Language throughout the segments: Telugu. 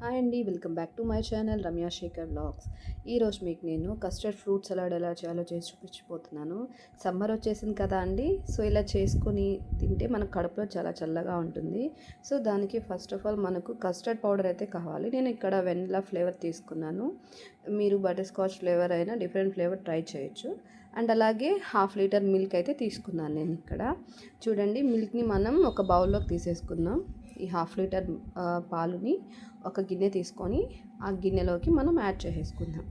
హాయ్ అండి welcome back to my channel Ramya Sekhar blogs. ఈరోజు మీకు నేను కస్టర్డ్ ఫ్రూట్ సలాడ్ ఎలా చేయాలో చేసి చూపించిపోతున్నాను సమ్మర్ వచ్చేసింది కదా అండి సో ఇలా చేసుకొని తింటే మన కడుపులో చాలా చల్లగా ఉంటుంది. సో దానికి ఫస్ట్ ఆఫ్ ఆల్ మనకు కస్టర్డ్ పౌడర్ అయితే కావాలి. నేను ఇక్కడ వెనిలా ఫ్లేవర్ తీసుకున్నాను. మీరు బటర్ స్కాచ్ ఫ్లేవర్ అయినా డిఫరెంట్ ఫ్లేవర్ ట్రై చేయొచ్చు. అండ్ అలాగే హాఫ్ లీటర్ మిల్క్ అయితే తీసుకున్నాను నేను ఇక్కడ. చూడండి మిల్క్ని మనం ఒక బౌల్లోకి తీసేసుకుందాం. ఈ హాఫ్ లీటర్ పాలుని ఒక గిన్నె తీసుకొని ఆ గిన్నెలోకి మనం యాడ్ చేసేసుకుందాం.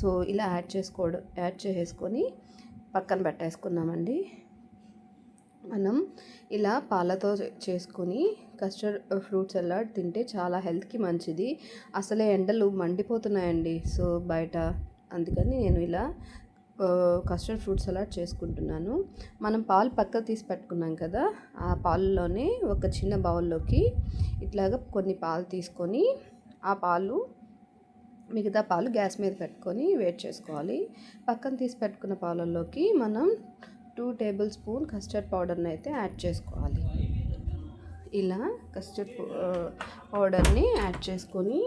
సో ఇలా యాడ్ చేసుకోవడం యాడ్ చేసేసుకొని పక్కన పెట్టేసుకున్నామండి మనం ఇలా పాలతో చేసుకొని కస్టర్డ్ ఫ్రూట్ సలాడ్ తింటే చాలా హెల్త్కి మంచిది. అసలే ఎండలు మండిపోతున్నాయండి. సో బయట అందుకని నేను ఇలా కస్టర్డ్ ఫ్రూట్ సలాడ్ చేసుకుంటున్నాను. మనం పాలు పక్క తీసి పెట్టుకున్నాం కదా ఆ పాలలోనే ఒక చిన్న బౌల్లోకి ఇట్లాగ కొన్ని పాలు తీసుకొని ఆ పాలు మిగతా పాలు గ్యాస్ మీద పెట్టుకొని వేట్ చేసుకోవాలి. పక్కన తీసి పెట్టుకున్న పాలల్లోకి మనం టూ టేబుల్ స్పూన్ కస్టర్డ్ పౌడర్ని అయితే యాడ్ చేసుకోవాలి. ఇలా కస్టర్డ్ పౌడర్ని యాడ్ చేసుకొని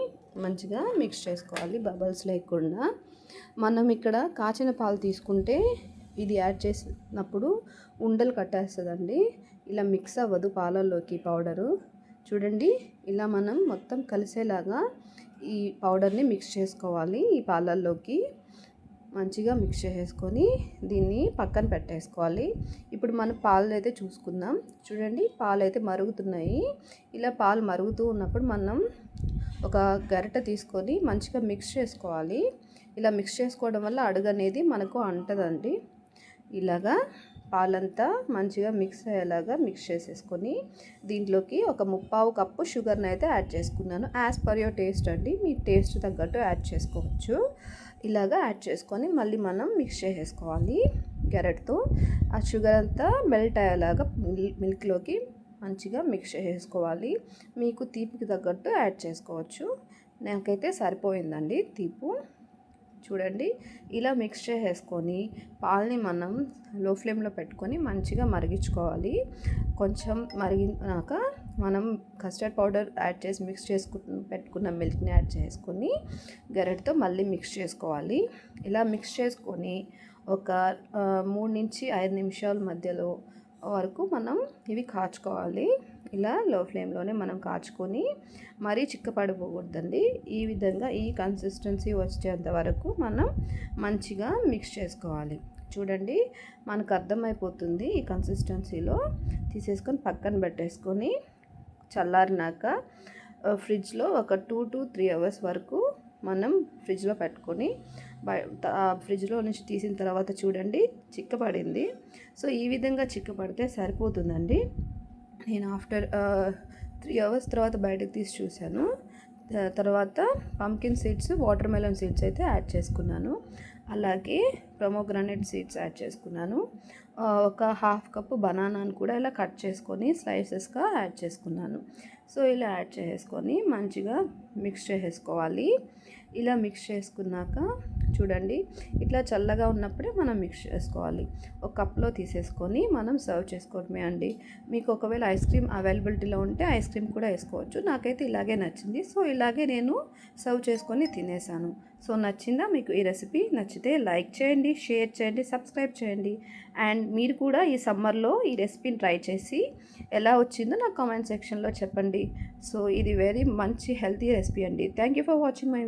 మంచిగా మిక్స్ చేసుకోవాలి బబల్స్ లేకుండా. మనం ఇక్కడ కాచిన పాలు తీసుకుంటే ఇది యాడ్ చేసినప్పుడు ఉండలు కట్టేస్తుందండి. ఇలా మిక్స్ అవ్వదు పాలల్లోకి పౌడరు. చూడండి ఇలా మనం మొత్తం కలిసేలాగా ఈ పౌడర్ని మిక్స్ చేసుకోవాలి ఈ పాలల్లోకి. మంచిగా మిక్స్ చేసేసుకొని దీన్ని పక్కన పెట్టేసుకోవాలి. ఇప్పుడు మనం పాలు అయితే చూసుకుందాం. చూడండి పాలు అయితే మరుగుతున్నాయి. ఇలా పాలు మరుగుతూ ఉన్నప్పుడు మనం ఒక గరిట తీసుకొని మంచిగా మిక్స్ చేసుకోవాలి. ఇలా మిక్స్ చేసుకోవడం వల్ల అడుగు అనేది మనకు అంటదండి. ఇలాగా పాలంతా మంచిగా మిక్స్ అయ్యేలాగా మిక్స్ చేసేసుకొని దీంట్లోకి ఒక ముప్పావు కప్పు షుగర్ని అయితే యాడ్ చేసుకున్నాను. యాజ్ పర్ యువర్ టేస్ట్ అండి మీ టేస్ట్ తగ్గట్టు యాడ్ చేసుకోవచ్చు. ఇలాగా యాడ్ చేసుకొని మళ్ళీ మనం మిక్స్ చేసేసుకోవాలి గెరెట్తో ఆ షుగర్ అంతా మెల్ట్ అయ్యేలాగా మిల్క్లోకి మంచిగా మిక్స్ చేసుకోవాలి మీకు తీపికి తగ్గట్టు యాడ్ చేసుకోవచ్చు. నాకైతే సరిపోయిందండి తీపు. చూడండి. ఇలా మిక్స్ చేసేసుకొని పాలని మనం లో ఫ్లేమ్లో పెట్టుకొని మంచిగా మరిగించుకోవాలి. కొంచెం మరిగినాక మనం కస్టర్డ్ పౌడర్ యాడ్ చేసి మిక్స్ చేసుకు పెట్టుకున్న మిల్క్ని యాడ్ చేసుకొని గరెడ్తో మళ్ళీ మిక్స్ చేసుకోవాలి. ఇలా మిక్స్ చేసుకొని ఒక మూడు నుంచి ఐదు నిమిషాల మధ్యలో వరకు మనం ఇవి కాచుకోవాలి. ఇలా లో ఫ్లేమ్లోనే మనం కాచుకొని మరీ చిక్కపడిపోకూడదండి. ఈ విధంగా ఈ కన్సిస్టెన్సీ వచ్చేంత వరకు మనం మంచిగా మిక్స్ చేసుకోవాలి. చూడండి మనకు అర్థమైపోతుంది ఈ కన్సిస్టెన్సీలో తీసేసుకొని పక్కన పెట్టేసుకొని చల్లారినాక ఫ్రిడ్జ్లో ఒక టూ టు త్రీ అవర్స్ వరకు మనం ఫ్రిడ్జ్లో పెట్టుకొని ఫ్రిడ్జ్లో నుంచి తీసిన తర్వాత చూడండి చిక్కపడింది. సో ఈ విధంగా చిక్కపడితే సరిపోతుందండి. నేను ఆఫ్టర్ త్రీ అవర్స్ తర్వాత బయటకు తీసి చూశాను. తర్వాత pumpkin seeds watermelon seeds అయితే యాడ్ చేసుకున్నాను. అలాగే ప్రొమోగ్రానైట్ సీడ్స్ యాడ్ చేసుకున్నాను. ఒక హాఫ్ కప్పు బనానాను కూడా ఇలా కట్ చేసుకొని స్లైసెస్గా యాడ్ చేసుకున్నాను. సో ఇలా యాడ్ చేసుకొని మంచిగా మిక్స్ చేసుకోవాలి. ఇలా మిక్స్ చేసుకున్నాక చూడండి ఇట్లా చల్లగా ఉన్నప్పుడే మనం మిక్స్ చేసుకోవాలి. ఒక కప్లో తీసేసుకొని మనం సర్వ్ చేసుకోవడమే అండి. మీకు ఒకవేళ ఐస్ క్రీమ్ అవైలబిలిటీలో ఉంటే ఐస్ క్రీమ్ కూడా వేసుకోవచ్చు. నాకైతే ఇలాగే నచ్చింది. సో ఇలాగే నేను సర్వ్ చేసుకొని తినేసాను. సో నచ్చిందా? మీకు ఈ రెసిపీ నచ్చితే లైక్ చేయండి. షేర్ చేయండి సబ్స్క్రైబ్ చేయండి. అండ్ మీరు కూడా ఈ సమ్మర్లో ఈ రెసిపీని ట్రై చేసి ఎలా వచ్చిందో నా కామెంట్ సెక్షన్లో చెప్పండి. సో ఇది వెరీ మంచి హెల్తీ రెసిపీ అండి. Thank you for watching my